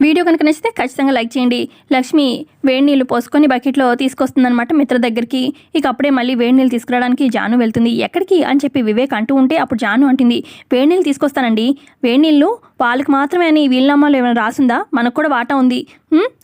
Video కనుక నచ్చితే ఖచ్చితంగా లైక్ చేయండి. లక్ష్మి వేడి నీళ్ళు పోసుకొని బకెట్లో తీసుకొస్తుందనమాట మిత్ర దగ్గరికి. ఇక అప్పుడే మళ్ళీ వేడి నీళ్ళు తీసుకురావడానికి జాను వెళ్తుంది. ఎక్కడికి? అని చెప్పి వివేక్ అంటూ ఉంటే అప్పుడు జాను అంటుంది వేడి నీళ్ళు తీసుకొస్తానండి. వేడి నీళ్ళు వాళ్ళకి మాత్రమే అని వీళ్ళమ్మలు ఏమైనా రాసిందా? మనకు కూడా వాటా ఉంది.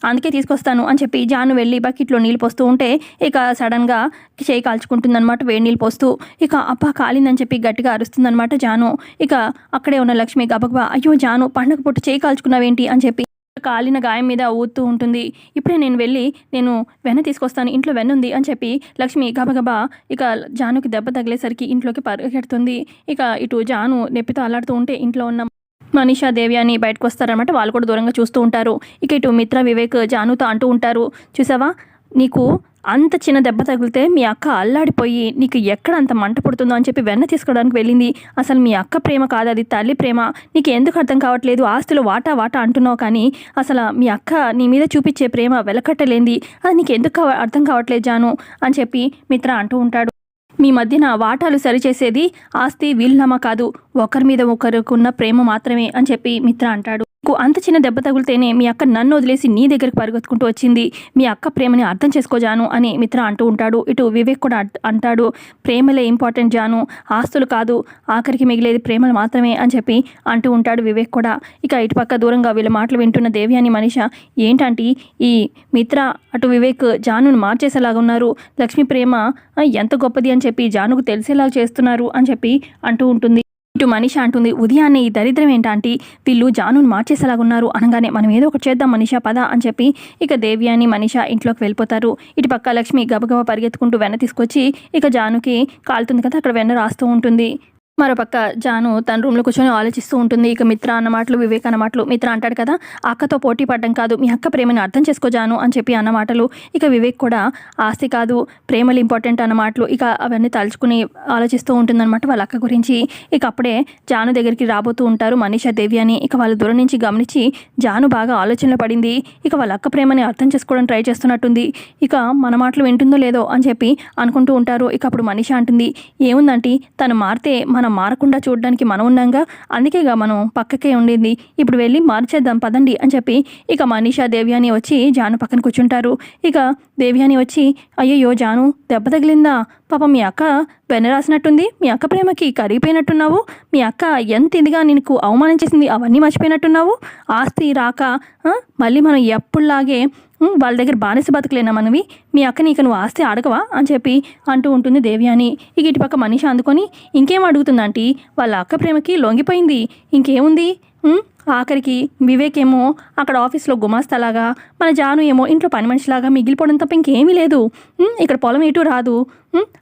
అందుకే తీసుకొస్తాను. అని చెప్పి జాను వెళ్ళి బకెట్లో నీళ్ళు పోస్తూ ఉంటే ఇక సడన్గా చేయి కాల్చుకుంటుందనమాట వేడి నీళ్ళు పోస్తూ. ఇక అబ్బా కాలిందని చెప్పి గట్టిగా అరుస్తుందన్నమాట జాను. ఇక అక్కడే ఉన్న లక్ష్మి గబగబా అయ్యో జాను పండగ పుట్టు చేయి కాల్చుకున్నావేంటి? అని చెప్పి కాలిన గాయం మీద ఊతూ ఉంటుంది. ఇప్పుడే నేను వెళ్ళి నేను వెన్న తీసుకొస్తాను. ఇంట్లో వెన్న ఉంది అని చెప్పి లక్ష్మి గబగబా ఇక జానుకి దెబ్బ తగిలేసరికి ఇంట్లోకి పరిగెడుతుంది. ఇక ఇటు జాను నొప్పితో అల్లాడుతూ ఉంటే ఇంట్లో ఉన్న మనీషా దేవి అని బయటకు వస్తారనమాట వాళ్ళు కూడా దూరంగా చూస్తూ ఉంటారు. ఇక ఇటు మిత్ర వివేక్ జానుతో అంటూ ఉంటారు. చూసావా? నీకు అంత చిన్న దెబ్బ తగిలితే మీ అక్క అల్లాడిపోయి నీకు ఎక్కడ అంత మంట పుడుతుందో అని చెప్పి వెన్న తీసుకోవడానికి వెళ్ళింది. అసలు మీ అక్క ప్రేమ కాదు అది తల్లి ప్రేమ. నీకు ఎందుకు అర్థం కావట్లేదు? ఆస్తులు వాటా వాటా అంటున్నావు కానీ అసలు మీ అక్క నీ మీద చూపించే ప్రేమ వెలకట్టలేంది. అది నీకు ఎందుకు అర్థం కావట్లేదు జాను అని చెప్పి మిత్ర అంటూ ఉంటాడు. మీ మధ్యన వాటాలు సరిచేసేది ఆస్తి వీలునామా కాదు. ఒకరి మీద ఒకరికున్న ప్రేమ మాత్రమే అని చెప్పి మిత్ర అంటాడు. అంత చిన్న దెబ్బ తగిలితేనే మీ అక్క నన్ను వదిలేసి నీ దగ్గరికి పరిగెత్తుకుంటూ వచ్చింది. మీ అక్క ప్రేమని అర్థం చేసుకోజాను అని మిత్ర అంటూ ఉంటాడు. ఇటు వివేక్ కూడా అంటాడు. ప్రేమలే ఇంపార్టెంట్ జాను. ఆస్తులు కాదు. ఆఖరికి మిగిలేది ప్రేమలు మాత్రమే అని చెప్పి అంటూ ఉంటాడు వివేక్ కూడా. ఇక ఇటుపక్క దూరంగా వీళ్ళ మాటలు వింటున్న దేవి అని మనిష ఏంటంటే ఈ మిత్ర అటు వివేక్ జానును మార్చేసేలాగా ఉన్నారు. లక్ష్మి ప్రేమ ఎంత గొప్పది అని చెప్పి జానుకు తెలిసేలాగా చేస్తున్నారు అని చెప్పి అంటూ ఉంటుంది. ఇటు మనిష అంటుంది ఉదయాన్నే ఈ దరిద్రం ఏంటంటే? వీళ్ళు జానును మార్చేసేలాగున్నారు. అనగానే మనం ఏదో ఒకటి చేద్దాం మనిష పద అని చెప్పి ఇక దేవ్యాని మనిష ఇంట్లోకి వెళ్ళిపోతారు. ఇటు పక్క లక్ష్మి గబగబా పరిగెత్తుకుంటూ వెన్న తీసుకొచ్చి ఇక జానుకి కాలుతుంది కదా అక్కడ వెన్న రాస్తూ ఉంటుంది. మరోపక్క జాను తన రూమ్లో కూర్చొని ఆలోచిస్తూ ఉంటుంది. ఇక మిత్ర అన్న మాటలు వివేక్ అన్న మాటలు మిత్ర అంటాడు కదా అక్కతో పోటీ పడడం కాదు మీ అక్క ప్రేమని అర్థం చేసుకో జాను అని చెప్పి అన్న మాటలు. ఇక వివేక్ కూడా ఆస్తి కాదు ప్రేమలు ఇంపార్టెంట్ అన్న మాటలు. ఇక అవన్నీ తలుచుకుని ఆలోచిస్తూ ఉంటుందన్నమాట వాళ్ళ అక్క గురించి. ఇక అప్పుడే జాను దగ్గరికి రాబోతూ ఉంటారు మనీషా దేవి అని. ఇక వాళ్ళ దూరం నుంచి గమనించి జాను బాగా ఆలోచనలో పడింది. ఇక వాళ్ళ అక్క ప్రేమని అర్థం చేసుకోవడం ట్రై చేస్తున్నట్టుంది. ఇక మన మాటలు వింటుందో లేదో అని చెప్పి అనుకుంటూ ఉంటారు. ఇక అప్పుడు మనిషి అంటుంది ఏముందంటే తను మారితే మన మారకుండా చూడడానికి మనం ఉన్నాగా అందుకేగా మనం పక్కకే ఉండింది. ఇప్పుడు వెళ్ళి మార్చేద్దాం పదండి అని చెప్పి ఇక మనీషా దేవ్యాని వచ్చి జాను పక్కన కూర్చుంటారు. ఇక దేవ్యాని వచ్చి అయ్యయ్యో జాను దెబ్బ తగిలిందా? పాప మీ అక్క వెన్న రాసినట్టుంది. మీ అక్క ప్రేమకి కరిగిపోయినట్టున్నావు. మీ అక్క ఎంత ఇదిగా నీకు అవమానం చేసింది అవన్నీ మర్చిపోయినట్టున్నావు. ఆస్తి రాక మళ్ళీ మనం ఎప్పుడులాగే వాళ్ళ దగ్గర బానిస బతకలేనా మనవి? మీ అక్కని ఇక నువ్వు ఆస్తి అడగవా అని చెప్పి అంటూ ఉంటుంది దేవ్యాని. ఇక ఇటుపక్క మనిషి అందుకొని ఇంకేం అడుగుతుందంటే వాళ్ళ అక్క ప్రేమకి లొంగిపోయింది. ఇంకేముంది? ఆఖరికి వివేక్ ఏమో అక్కడ ఆఫీస్లో గుమాస్తాలాగా మన జాను ఏమో ఇంట్లో పని మనిషిలాగా మిగిలిపోవడం తప్ప ఇంకేమీ లేదు. ఇక్కడ పొలం ఎటు రాదు.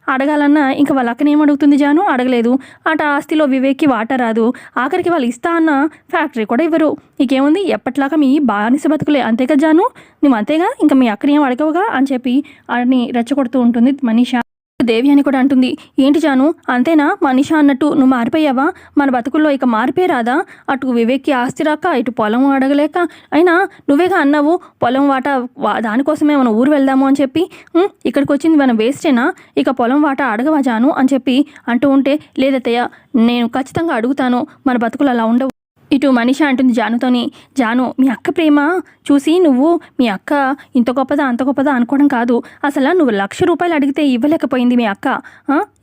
అడగాలన్నా ఇంకా వాళ్ళ అక్కనేం ఏం అడుగుతుంది జాను? అడగలేదు. అట ఆస్తిలో వివేక్కి వాటా రాదు. ఆఖరికి వాళ్ళు ఇస్తా అన్న ఫ్యాక్టరీ కూడా ఇవ్వరు. ఇంకేముంది? ఎప్పట్లాగా మీ బానిస బతుకులే. అంతే కదా జాను? నువ్వు అంతేగా? ఇంకా మీ అక్కనేం ఏం అడగవుగా? అని చెప్పి అని రెచ్చగొడుతూ ఉంటుంది మనీషా. దేవి అని కూడా అంటుంది. ఏంటి జాను? అంతేనా? మనిషా అన్నట్టు నువ్వు మారిపోయావా? మన బతుకుల్లో ఇక మారిపోయి రాదా? అటు వివేక్కి ఆస్తి రాక ఇటు పొలం అడగలేక. అయినా నువ్వేగా అన్నావు పొలం వాటా దానికోసమే మనం ఊరు వెళ్దాము అని చెప్పి. ఇక్కడికి వచ్చింది మనం వేస్టేనా? ఇక పొలం వాటా అడగవా జాను? అని చెప్పి అంటూ ఉంటే లేదతయ్య నేను ఖచ్చితంగా అడుగుతాను. మన బతుకులు అలా ఉండవు. ఇటు మనిష అంటుంది జానుతోని జాను మీ అక్క ప్రేమ? చూసి నువ్వు మీ అక్క ఇంత గొప్పదా అంత గొప్పదా అనుకోవడం కాదు. అసలు నువ్వు లక్ష రూపాయలు అడిగితే ఇవ్వలేకపోయింది మీ అక్క.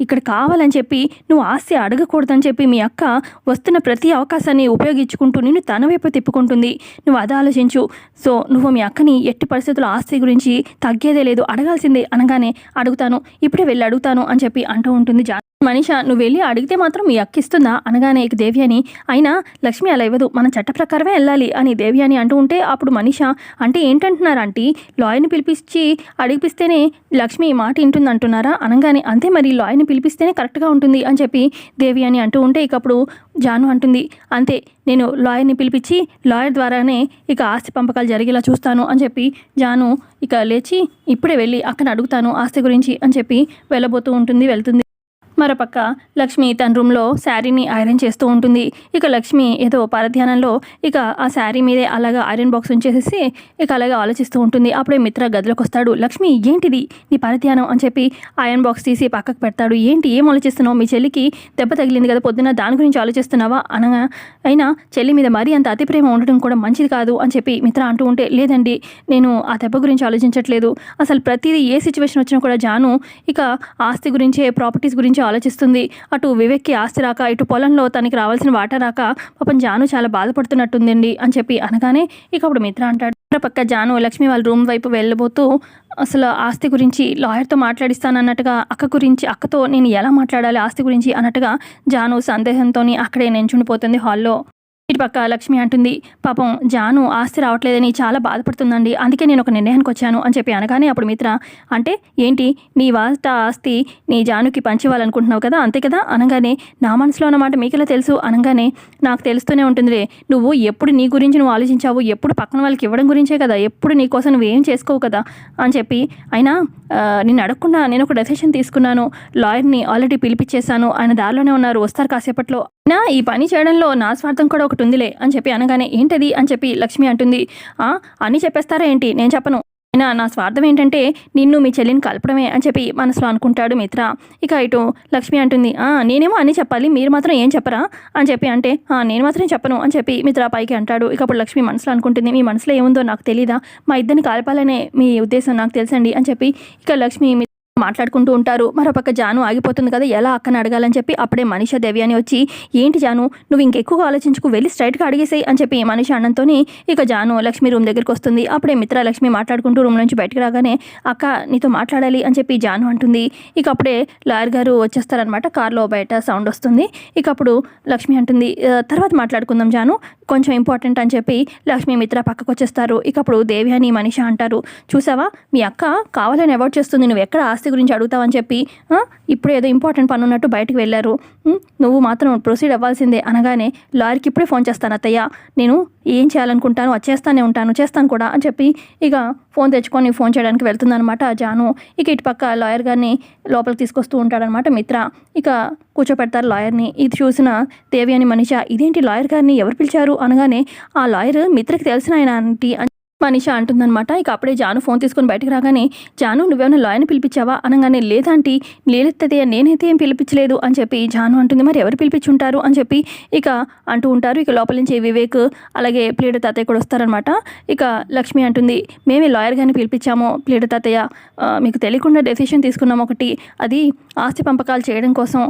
ఇక్కడ కావాలని చెప్పి నువ్వు ఆస్తి అడగకూడదని చెప్పి మీ అక్క వస్తున్న ప్రతి అవకాశాన్ని ఉపయోగించుకుంటూ నిన్ను తన వైపు తిప్పుకుంటుంది. నువ్వు అది ఆలోచించు. సో నువ్వు మీ అక్కని ఎట్టి పరిస్థితుల్లో ఆస్తి గురించి తగ్గేదే లేదు. అడగాల్సిందే అనగానే అడుగుతాను. ఇప్పుడే వెళ్ళి అడుగుతాను అని చెప్పి అంటూ ఉంటుంది జా మనిష నువ్వు వెళ్ళి అడిగితే మాత్రం మీ అక్క ఇస్తుందా అనగానే ఇక దేవి అని అయినా లక్ష్మి అలా ఇవ్వదు. మన చట్ట ప్రకారమే వెళ్ళాలి అని దేవి అని అంటూ ఉంటే అప్పుడు మనిష అంటే ఏంటంటున్నారు ఆంటీ? లాయర్ని పిలిపించి అడిగిపిస్తేనే లక్ష్మి ఈ మాట వింటుంది అంటున్నారా అనగానే అంతే మరి లాయర్ని పిలిపిస్తేనే కరెక్ట్గా ఉంటుంది అని చెప్పి దేవి అని అంటూ ఉంటే ఇక అప్పుడు జాను అంటుంది. అంతే నేను లాయర్ని పిలిపించి లాయర్ ద్వారానే ఇక ఆస్తి పంపకాలు జరిగేలా చూస్తాను అని చెప్పి జాను ఇక లేచి ఇప్పుడే వెళ్ళి అక్కడ అడుగుతాను ఆస్తి గురించి అని చెప్పి వెళ్ళబోతూ ఉంటుంది వెళ్తుంది. మరోపక్క లక్ష్మి తన రూమ్లో శారీని ఐరన్ చేస్తూ ఉంటుంది. ఇక లక్ష్మి ఏదో పరధ్యానంలో ఇక ఆ శారీ మీదే అలాగా ఐరన్ బాక్స్ ఉంచేసేసి ఇక అలాగే ఆలోచిస్తూ ఉంటుంది. అప్పుడే మిత్ర గదిలోకి వస్తాడు లక్ష్మి ఏంటిది? నీ పరధ్యానం? అని చెప్పి ఐరన్ బాక్స్ తీసి పక్కకు పెడతాడు. ఏంటి? ఏం ఆలోచిస్తున్నావు? మీ చెల్లికి దెబ్బ తగిలింది కదా పొద్దున్న దాని గురించి ఆలోచిస్తున్నావా? అనగా అయినా చెల్లి మీద మరీ అంత అతి ప్రేమ ఉండడం కూడా మంచిది కాదు అని చెప్పి మిత్ర అంటూ ఉంటే లేదండి నేను ఆ దెబ్బ గురించి ఆలోచించట్లేదు. అసలు ప్రతిదీ ఏ సిచ్యువేషన్ వచ్చినా కూడా జాను ఇక ఆస్తి గురించే ప్రాపర్టీస్ గురించి ఆలోచిస్తుంది. అటు వివేక్కి ఆస్తి రాక ఇటు పొలంలో తనకి రావాల్సిన వాటా రాక పాపం జాను చాలా బాధపడుతున్నట్టుందండి అని చెప్పి అనగానే ఇక అప్పుడు మిత్ర అంటాడు. పక్క జాను లక్ష్మి వాళ్ళ రూమ్ వైపు వెళ్ళబోతూ అసలు ఆస్తి గురించి లాయర్తో మాట్లాడిస్తానన్నట్టుగా అక్క గురించి అక్కతో నేను ఎలా మాట్లాడాలి ఆస్తి గురించి అన్నట్టుగా జాను సందేహంతో అక్కడే నించుండిపోతుంది హాల్లో. ఇటుపక్క లక్ష్మి అంటుంది పాపం జాను ఆస్తి రావట్లేదని చాలా బాధపడుతుందండి. అందుకే నేను ఒక నిర్ణయానికి వచ్చాను అని చెప్పి అనగానే అప్పుడు మిత్ర అంటే ఏంటి? నీ వాట ఆస్తి నీ జానుకి పంచివ్వాలనుకుంటున్నావు కదా అంతే కదా? అనగానే నా మనసులో అన్నమాట మీకెలా తెలుసు? అనగానే నాకు తెలుస్తూనే ఉంటుందిలే. నువ్వు ఎప్పుడు నీ గురించి నువ్వు ఆలోచించావు? ఎప్పుడు పక్కన వాళ్ళకి ఇవ్వడం గురించే కదా? ఎప్పుడు నీ కోసం నువ్వు ఏం చేసుకోవు కదా? అని చెప్పి అయినా నేను అడగకుండా నేను ఒక డెసిషన్ తీసుకున్నాను. లాయర్ని ఆల్రెడీ పిలిపించేశాను ఆయన దారిలోనే ఉన్నారు. వస్తారు కాసేపట్లో. నా ఈ పని చేయడంలో నా స్వార్థం కూడా ఒకటి ఉందిలే అని చెప్పి అనగానే ఏంటది? అని చెప్పి లక్ష్మి అంటుంది. "ఆ, అన్నీ చెప్పేస్తారా ఏంటి? నేను చెప్పను. అయినా నా స్వార్థం ఏంటంటే నిన్ను మీ చెల్లిని కలపడమే అని చెప్పి మనసులో అనుకుంటాడు మిత్ర. ఇక ఇటు లక్ష్మి అంటుంది నేనేమో అన్నీ చెప్పాలి మీరు మాత్రం ఏం చెప్పరా? అని చెప్పి అంటే నేను మాత్రం చెప్పను అని చెప్పి మిత్ర పైకి అంటాడు. ఇక అప్పుడు లక్ష్మి మనసులో అనుకుంటుంది మీ మనసులో ఏముందో నాకు తెలీదా? మా ఇద్దరిని కలపాలనే మీ ఉద్దేశం నాకు తెలుసండి అని చెప్పి ఇక లక్ష్మి మాట్లాడుకుంటూ ఉంటారు. మరోపక్క జాను ఆగిపోతుంది కదా ఎలా అక్కని అడగాలని చెప్పి అప్పుడే మనిష దేవి అని వచ్చి ఏంటి జాను నువ్వు ఇంకెక్కువగా ఆలోచించుకు వెళ్ళి స్ట్రైట్గా అడిగేసాయి అని చెప్పి మనిష అన్నంతోని ఇక జాను లక్ష్మి రూమ్ దగ్గరికి వస్తుంది. అప్పుడే మిత్ర లక్ష్మి మాట్లాడుకుంటూ రూమ్ నుంచి బయటకు రాగానే అక్క నీతో మాట్లాడాలి అని చెప్పి జాను అంటుంది. ఇక అప్పుడే లాయర్ గారు వచ్చేస్తారనమాట కార్లో బయట సౌండ్ వస్తుంది. ఇక అప్పుడు లక్ష్మి అంటుంది తర్వాత మాట్లాడుకుందాం జాను కొంచెం ఇంపార్టెంట్ అని చెప్పి లక్ష్మి మిత్ర పక్కకు వచ్చేస్తారు ఇక అప్పుడు దేవి అని మనిష అంటారు చూసావా మీ అక్క కావాలని అవాయిడ్ చేస్తుంది నువ్వు ఎక్కడ ఆస్తి గురించి అడుగుతావని చెప్పి ఇప్పుడు ఏదో ఇంపార్టెంట్ పని ఉన్నట్టు బయటకు వెళ్ళారు. నువ్వు మాత్రం ప్రొసీడ్ అవ్వాల్సిందే అనగానే లాయర్కి ఇప్పుడే ఫోన్ చేస్తాను అత్తయ్య. నేను ఏం చేయాలనుకుంటాను అది చేస్తానే ఉంటాను చేస్తాను కూడా అని చెప్పి ఇక ఫోన్ తెచ్చుకొని ఫోన్ చేయడానికి వెళ్తుందనమాట జాను. ఇక ఇటు పక్క లాయర్ గారిని లోపలికి తీసుకొస్తూ ఉంటాడనమాట మిత్ర. ఇక కూర్చోపెడతారు లాయర్ని ఇది చూసిన దేవి అని మనిష ఇదేంటి లాయర్ గారిని ఎవరు పిలిచారు? అనగానే ఆ లాయర్ మిత్రకి తెలిసిన ఆయన ఆంటీ మనిష అంటుందన్నమాట. ఇక అప్పుడే జాను ఫోన్ తీసుకొని బయటకు రాగానే జాను నువ్వేమైనా లాయర్ని పిలిపించావా? అనగానే లేదంటీ లేలెత్తదే నేనైతే ఏం పిలిపించలేదు. అని చెప్పి జాను అంటుంది మరి ఎవరు పిలిపించుంటారు? అని చెప్పి ఇక అంటూ ఉంటారు. ఇక లోపల నుంచి వివేక్ అలాగే ప్లేడ తాతయ్య కూడా వస్తారనమాట ఇక లక్ష్మి అంటుంది మేమే లాయర్ గారిని పిలిపించాము ప్లేడ తాతయ్య. మీకు తెలియకుండా డెసిషన్ తీసుకున్నాం ఒకటి. అది ఆస్తి పంపకాలు చేయడం కోసం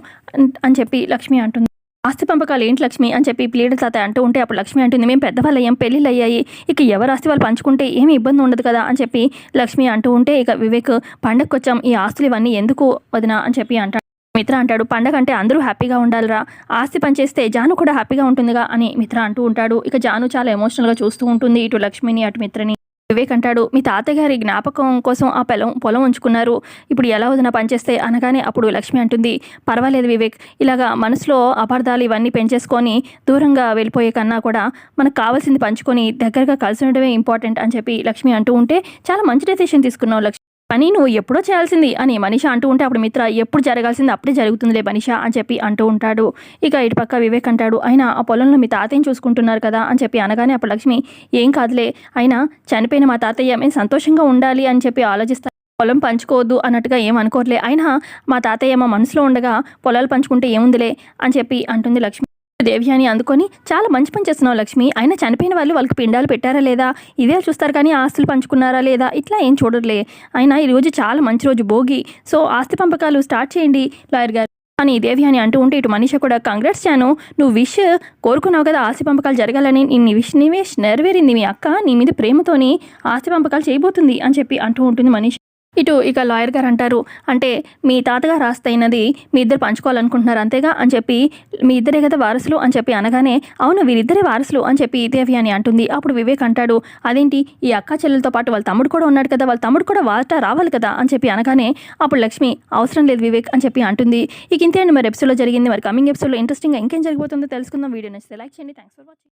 అని చెప్పి లక్ష్మి అంటుంది. ఆస్తి పంపకాలు ఏంటి లక్ష్మి అని చెప్పి ప్లేడ తాతయ్య అంటూ ఉంటే అప్పుడు లక్ష్మి అంటుంది మేము పెద్దవాళ్ళు అయ్యాం పెళ్ళిళ్ళు అయ్యాయి ఇక ఎవరు ఆస్తి వాళ్ళు పంచుకుంటే ఏమి ఇబ్బంది ఉండదు కదా? అని చెప్పి లక్ష్మి అంటూ ఉంటే ఇక వివేక్ పండగకు వచ్చాం ఈ ఆస్తులు ఇవన్నీ ఎందుకు వదినా? అని చెప్పి అంటాడు మిత్ర అంటాడు పండగ అంటే అందరూ హ్యాపీగా ఉండాలిరా. ఆస్తి పనిచేస్తే జాను కూడా హ్యాపీగా ఉంటుందిగా అని మిత్ర అంటూ ఉంటాడు. ఇక జాను చాలా ఎమోషనల్గా చూస్తూ ఉంటుంది ఇటు లక్ష్మిని అటు మిత్రని. వివేక్ అంటాడు మీ తాతగారి జ్ఞాపకం కోసం ఆ పొలం పొలం ఉంచుకున్నారు. ఇప్పుడు ఎలా వదిన పనిచేస్తే అనగానే అప్పుడు లక్ష్మి అంటుంది పర్వాలేదు వివేక్ ఇలాగా మనసులో అపార్థాలు ఇవన్నీ పెంచేసుకొని దూరంగా వెళ్ళిపోయే కన్నా కూడా మనకు కావాల్సింది పంచుకొని దగ్గరగా కలిసి ఉండడమే ఇంపార్టెంట్ అని చెప్పి లక్ష్మి అంటూ ఉంటే చాలా మంచి డెసిషన్ తీసుకున్నావు లక్ష్మి. పని నువ్వు ఎప్పుడో చేయాల్సింది అని మనిష అంటూ ఉంటే అప్పుడు మిత్ర ఎప్పుడు జరగాల్సింది అప్పుడే జరుగుతుందిలే మనిష అని చెప్పి అంటూ ఉంటాడు. ఇక ఇటు పక్క వివేక్ అంటాడు అయినా ఆ పొలంలో మీ తాతయ్యని చూసుకుంటున్నారు కదా అని చెప్పి అనగానే అప్పుడు లక్ష్మి ఏం కాదులే అయినా చనిపోయిన మా తాతయ్య మేము సంతోషంగా ఉండాలి అని చెప్పి ఆలోచిస్తాను పొలం పంచుకోవద్దు అన్నట్టుగా ఏం అనుకోవట్లే అయినా మా తాతయ్య మా మనసులో ఉండగా పొలాలు పంచుకుంటే ఏముందిలే అని చెప్పి అంటుంది లక్ష్మి. దేవ్యాని అందుకొని చాలా మంచి పని చేస్తున్నావు లక్ష్మి. ఆయన చనిపోయిన వాళ్ళు వాళ్ళకి పిండాలు పెట్టారా లేదా? ఇవే చూస్తారు కానీ ఆస్తులు పంచుకున్నారా లేదా? ఇట్లా ఏం చూడట్లే. అయినా ఈ రోజు చాలా మంచి రోజు భోగి. సో ఆస్తి పంపకాలు స్టార్ట్ చేయండి లాయర్ గారు. అని దేవి అని అంటూ ఉంటే ఇటు మనిషి కూడా కంగ్రాట్స్ చాను నువ్వు విష్ కోరుకున్నావు కదా ఆస్తి పంపకాలు జరగాలని. నీ విష్ నీ విష్ నెరవేరింది మీ అక్క. నీ మీద ప్రేమతోని ఆస్తి పంపకాలు చేయబోతుంది అని చెప్పి అంటూ ఉంటుంది మనిషి. ఇటు ఇక లాయర్ గారు అంటారు అంటే మీ తాతగారు ఆస్తి మీ ఇద్దరు పంచుకోవాలనుకుంటున్నారు అంతేగా అని చెప్పి మీ ఇద్దరే కదా వారసులు అని చెప్పి అనగానే అవును వీరిద్దరే వారసులు అని చెప్పి దేవి అని అంటుంది. అప్పుడు వివేక్ అంటాడు అదేంటి? ఈ అక్క చెల్లెలతో పాటు వాళ్ళ తమ్ముడు కూడా ఉన్నాడు కదా వాళ్ళ తమ్ముడు కూడా వాట రావాలి కదా? అని చెప్పి అనగానే అప్పుడు లక్ష్మి అవసరం లేదు వివేక్ అని చెప్పి అంటుంది. ఇక ఇంతే అండి మరి ఎపిసోడ్లో జరిగింది. మరి కమింగ్ ఎపిసోడ్లో ఇంట్రెస్టింగ్గా ఇంకేం జరిగిపోతుందో తెలుసుకుందాం. వీడియో నచ్చితే లైక్ చేయండి. Thanks for watching